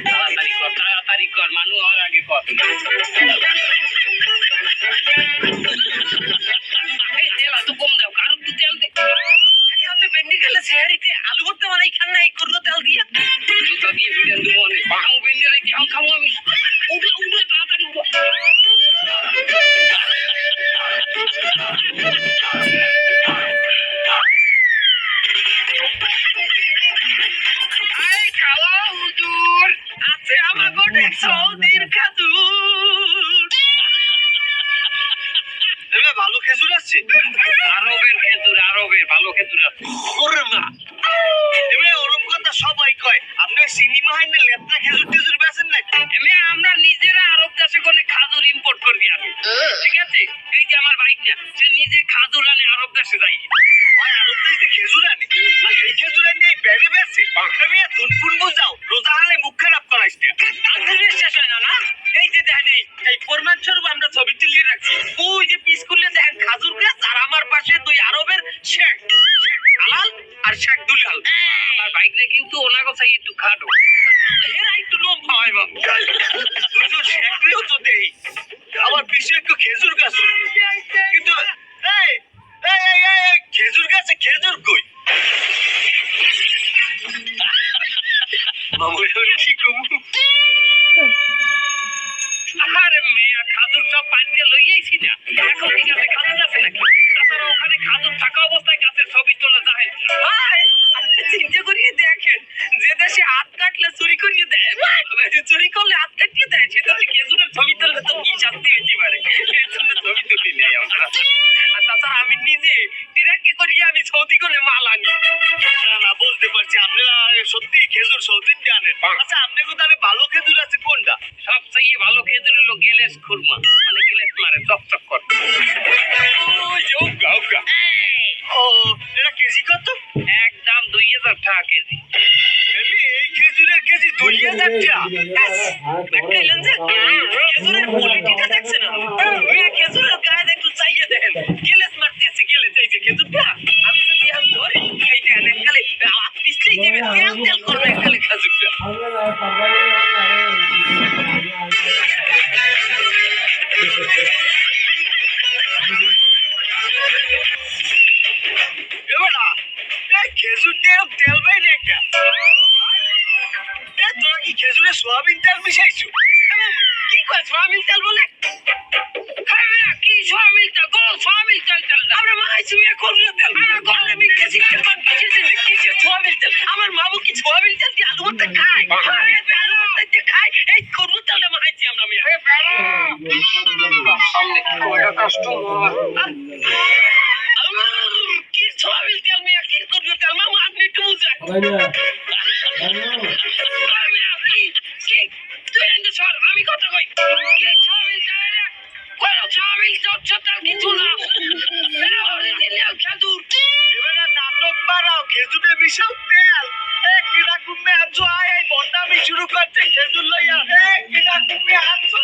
তাড়াতাড়ি কর তাড়াতাড়ি কর মানু তেল এত কম দাও কারণ তুই তেল আপনি বেন্ডি আলু ভর্তা বানাই খান না এই করল তেল দিয়ে দিয়ে অনেক খাও বেঁধে রেখে আম খাব আমি খেজুর আছে? আরবের খেজুর, আরবের, ভালো খেজুর আছে। ওরে ওরম কথা সবাই কয়। আপনি সিনেমা হাইনে লেপটা খেজুর টেজুর বেচেন না এমনি আমরা নিজেরা আরব দেশে কোনে খাজুর ইম্পোর্ট করি আমি ঠিক আছে? এই যে আমার বাইক না সে নিজে খাজুর আনে, আরব দেশে যাই। ওই আরব দেশে খেজুর আনে এই খেজুর আনে এই বেড়ে বেচে আমি দুনকুন বুঝাও। আমার বাইক রে কিন্তু ওনার কথা একটু খাটো এরা পিছনে একটু খেজুর গাছ। কিন্তু খেজুর গাছে খেজুর কই? আরে মেয়া খাজুর সব লইয়াইছি না। এখন ঠিক আছে খাজুর আছে নাকি? দেশে হাত কাটলে চুরি করিয়ে দেয়। চুরি করলে হাত কাটিয়ে দেয় সে দেশে খেজুরের ছবি তুললে তো কি শাস্তি হইতে পারে? এর জন্য ছবি তুলি নেই আমরা। আর তাছাড়া আমি নিজে ট্রাকে করিয়ে আমি সৌদি করে মাল আনি। না বলতে পারছি। আপনারা সত্যি খেজুর সৌদি আনেন আচ্ছা আপনার কোথায় ভালো খেজুর আছে কোনটা? সবচেয়ে ভালো খেজুর হলো গেলেস খুরমা। মানে গেলেস মারে চকচক করে। কেজি। এই খেজুরের কেজি দুই হাজার টাকা দেখলেন যে খেজুরের কোয়ালিটিটা দেখছেন খেজুরের গায়ে একটু চাইয়ে দেখেন। গেলেস মারতে আছে গেলেস এই যে খেজুরটা। আমি যদি আমি ধরি এই দেখেন এককালে পিছলেই দেবে। তেল তেল করবে এককালে খেজুরটা। এবার রে একটা এ তোরা কি খেজুরে সোয়াবিন তেল মিশাইছো? কি কয় সোয়াবিন তেল বলে? কি সোয়াবিন তেল? গো সোয়াবিন তেল তেল। আমরা মাখাইছি মেয়ে করলে তেল। আমার গলে কেমন কিসের জন্য কিসের সোয়াবিন তেল। আমার মামু কি সোয়াবিন তেল দিয়ে আলু ভর্তা খায়? আলু ভর্তা দিয়ে খায় এই করলে তেলটা মাখাইছি আমরা মেয়ে। সামনে কি কয়টা কাস্টমার কি সোয়াবিন তেল মেয়ে কি করলে তেল মামু আপনি একটু বুঝেন আমি কথা কই কিছু না নাটক বাড়াও খেজুরে মিশাও তেল কিরা কুমে আছো আয় এই বন্ডামি শুরু করছে খেজুর লইয়া কিরা কুমে আছো